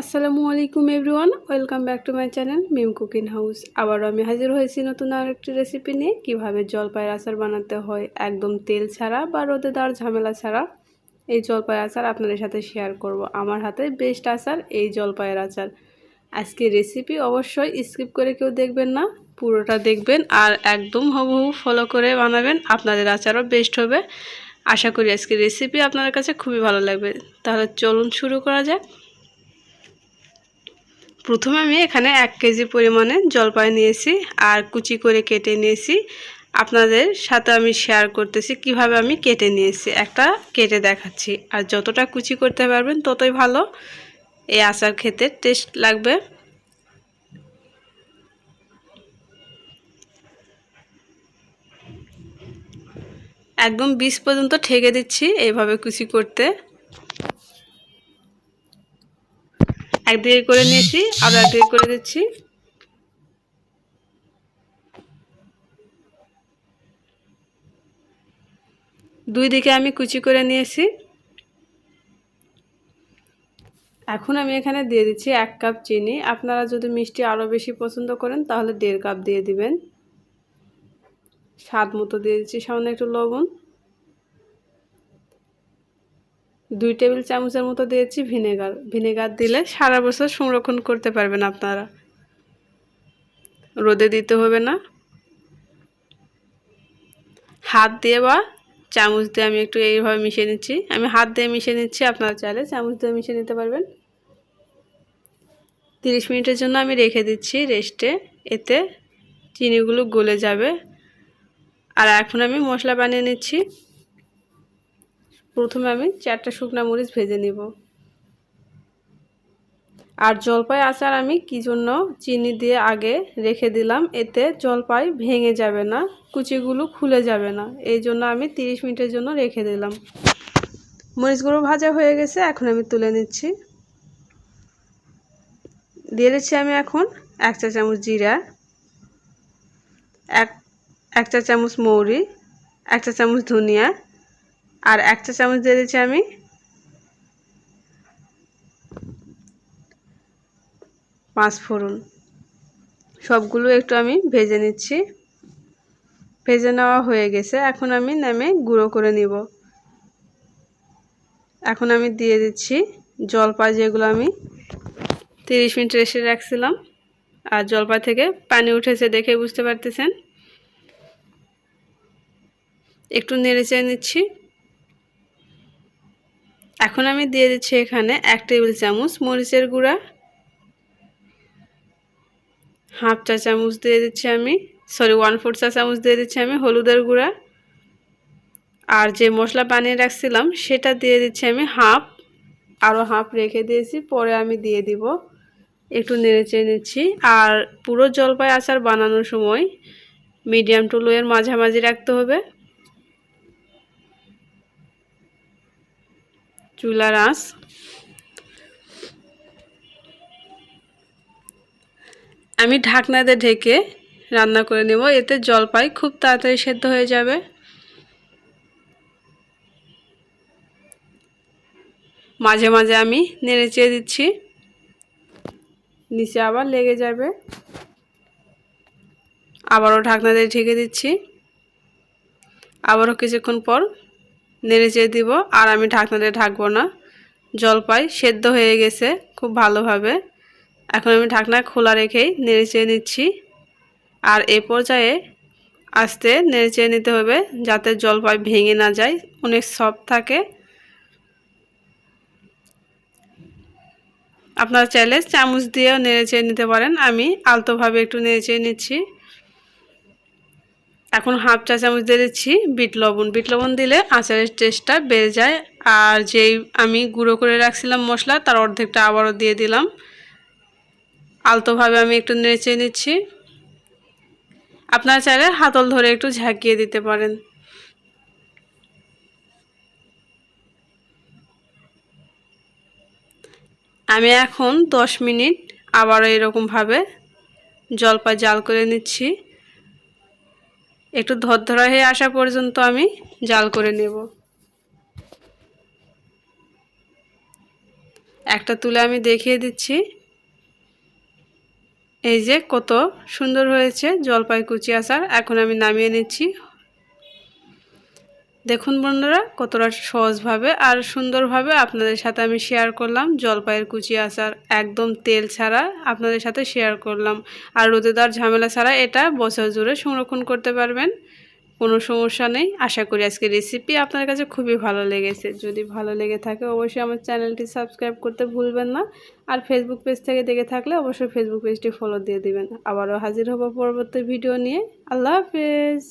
আসসালামু আলাইকুম everyone, welcome back to my channel Mim cooking house. আবারও আমি হাজির হয়েছি নতুন আরেকটি রেসিপি নিয়ে। কীভাবে জলপাইয়ের আচার বানাতে হয়, একদম তেল ছাড়া বা রোদে দেওয়ার ঝামেলা ছাড়া, এই জলপাইয়ের আচার আপনাদের সাথে শেয়ার করব। আমার হাতে বেস্ট আচার এই জলপাইয়ের আচার। আজকে রেসিপি অবশ্যই স্কিপ করে কেউ দেখবেন না, পুরোটা দেখবেন আর একদম হুবহু ফলো করে বানাবেন, আপনাদের আচারও বেস্ট হবে। আশা করি আজকে রেসিপি আপনাদের কাছে খুবই ভালো লাগবে। তাহলে চলুন শুরু করা যাক। প্রথমে আমি এখানে এক কেজি পরিমাণে জলপাই নিয়েছি আর কুচি করে কেটে নিয়েছি। আপনাদের সাথে আমি শেয়ার করতেছি কীভাবে আমি কেটে নিয়েছি। একটা কেটে দেখাচ্ছি। আর যতটা কুচি করতে পারবেন ততই ভালো। এই আচার খেতে টেস্ট লাগবে। একদম বিষ পর্যন্ত ঠেকে দিচ্ছি এইভাবে কুচি করতে। একদিকে করে নিয়েছি আবার একদিকে করে দিচ্ছি। দুই দিকে আমি কুচি করে নিয়েছি। এখন আমি এখানে দিয়ে দিচ্ছি এক কাপ চিনি। আপনারা যদি মিষ্টি আরও বেশি পছন্দ করেন, তাহলে দেড় কাপ দিয়ে দিবেন। স্বাদ মতো দিয়ে দিচ্ছি সামান্য একটু লবণ। দুই টেবিল চামচের মতো দিয়েছি ভিনেগার। ভিনেগার দিলে সারা বছর সংরক্ষণ করতে পারবেন আপনারা। রোদে দিতে হবে না। হাত দিয়ে বা চামচ দিয়ে আমি একটু এইভাবে মিশিয়ে নিচ্ছি। আমি হাত দিয়ে মিশিয়ে নিচ্ছি, আপনারা চাইলে চামচ দিয়ে মিশিয়ে নিতে পারবেন। তিরিশ মিনিটের জন্য আমি রেখে দিচ্ছি রেস্টে। এতে চিনিগুলো গলে যাবে। আর এখন আমি মশলা বানিয়ে নিচ্ছি। প্রথমে আমি চারটা শুকনা মরিচ ভেজে নেব। আর জলপাই আচার আমি কি জন্য চিনি দিয়ে আগে রেখে দিলাম, এতে জলপাই ভেঙে যাবে না, কুচিগুলো খুলে যাবে না, এই জন্য আমি 30 মিনিটের জন্য রেখে দিলাম। মরিচগুলো ভাজা হয়ে গেছে, এখন আমি তুলে নিচ্ছি। দিয়ে দিচ্ছি আমি এখন এক চা চামচ জিরা, এক এক চা চামচ মৌরি, এক চা চামচ ধনিয়া আর এক চা চামচ দিয়ে দিচ্ছি আমি। পাঁচ ফোড়ন। সবগুলো একটু আমি ভেজে নিচ্ছি। ভেজে নেওয়া হয়ে গেছে। এখন আমি নামে গুঁড়ো করে নিব। এখন আমি দিয়ে দিচ্ছি জলপাই যেগুলো আমি তিরিশ মিনিট রেসে রাখছিলাম। আর জলপাই থেকে পানি উঠেছে দেখে বুঝতে পারতেছেন। একটু নেড়ে চেয়ে নিচ্ছি। এখন আমি দিয়ে দিচ্ছি এখানে এক টেবিল চামচ মরিচের গুঁড়া। হাফ চা চামচ দিয়ে দিচ্ছি আমি সরি ওয়ান ফোর চা চামচ দিয়ে দিচ্ছি আমি হলুদের গুঁড়া। আর যে মশলা বানিয়ে রাখছিলাম সেটা দিয়ে দিচ্ছি আমি হাফ আরও হাফ রেখে দিয়েছি, পরে আমি দিয়ে দিব একটু নেড়ে চেয়ে নিচ্ছি। আর পুরো জলপাই আচার বানানোর সময় মিডিয়াম টু লোয়ের মাঝামাঝি রাখতে হবে। চুলার আঁচ। আমি ঢাকনাতে ঢেকে রান্না করে নেব। এতে জলপাই খুব তাড়াতাড়ি সেদ্ধ হয়ে যাবে। মাঝে মাঝে আমি নেড়ে চেয়ে দিচ্ছি। নিচে আবার লেগে যাবে। আবারও ঢাকনা দিয়ে ঢেকে দিচ্ছি। আবারও কিছুক্ষণ পর নেড়ে চেয়ে দিব। আর আমি ঢাকনা দিয়ে ঢাকবো না। জলপাই সেদ্ধ হয়ে গেছে খুব ভালোভাবে। এখন আমি ঢাকনা খোলা রেখেই নেড়ে চেয়ে নিচ্ছি। আর এ পর্যায়ে আস্তে নেড়ে চেয়ে নিতে হবে যাতে জলপাই ভেঙে না যায়। অনেক সফট থাকে। আপনারা চাইলে চামচ দিয়েও নেড়ে চেয়ে নিতে পারেন। আমি আলতোভাবে একটু নেড়ে চেয়ে নিচ্ছি। এখন হাফ চা চামচ দিয়ে দিচ্ছি বিট লবণ। বিট লবণ দিলে আচারের টেস্টটা বেড়ে যায়। আর যেই আমি গুঁড়ো করে রাখছিলাম মশলা, তার অর্ধেকটা আবারও দিয়ে দিলাম। আলতোভাবে আমি একটু নেড়ে নিচ্ছি। আপনারা চাইলে হাতল ধরে একটু ঝাঁকিয়ে দিতে পারেন। আমি এখন দশ মিনিট আবারও এরকমভাবে জলপাই জাল করে নিচ্ছি। একটু ধরধরা হয়ে আসা পর্যন্ত আমি জাল করে নেব। একটা তুলে আমি দেখিয়ে দিচ্ছি। এই যে কত সুন্দর হয়েছে জলপাই কুচি এখন আমি নামিয়ে নিচ্ছি। দেখুন বন্ধুরা, কতটা সহজভাবে আর সুন্দরভাবে আপনাদের সাথে আমি শেয়ার করলাম। জলপাইয়ের কুচি আচার একদম তেল ছাড়া আপনাদের সাথে শেয়ার করলাম। আর রোদেদার ঝামেলা ছাড়া এটা বছর জুড়ে সংরক্ষণ করতে পারবেন। কোনো সমস্যা নেই। আশা করি আজকে রেসিপি আপনার কাছে খুবই ভালো লেগেছে। যদি ভালো লেগে থাকে অবশ্যই আমার চ্যানেলটি সাবস্ক্রাইব করতে ভুলবেন না। আর ফেসবুক পেজ থেকে দেখে থাকলে অবশ্যই ফেসবুক পেজটি ফলো দিয়ে দিবেন। আবারও হাজির হব পরবর্তী ভিডিও নিয়ে। আল্লাহ হাফেজ।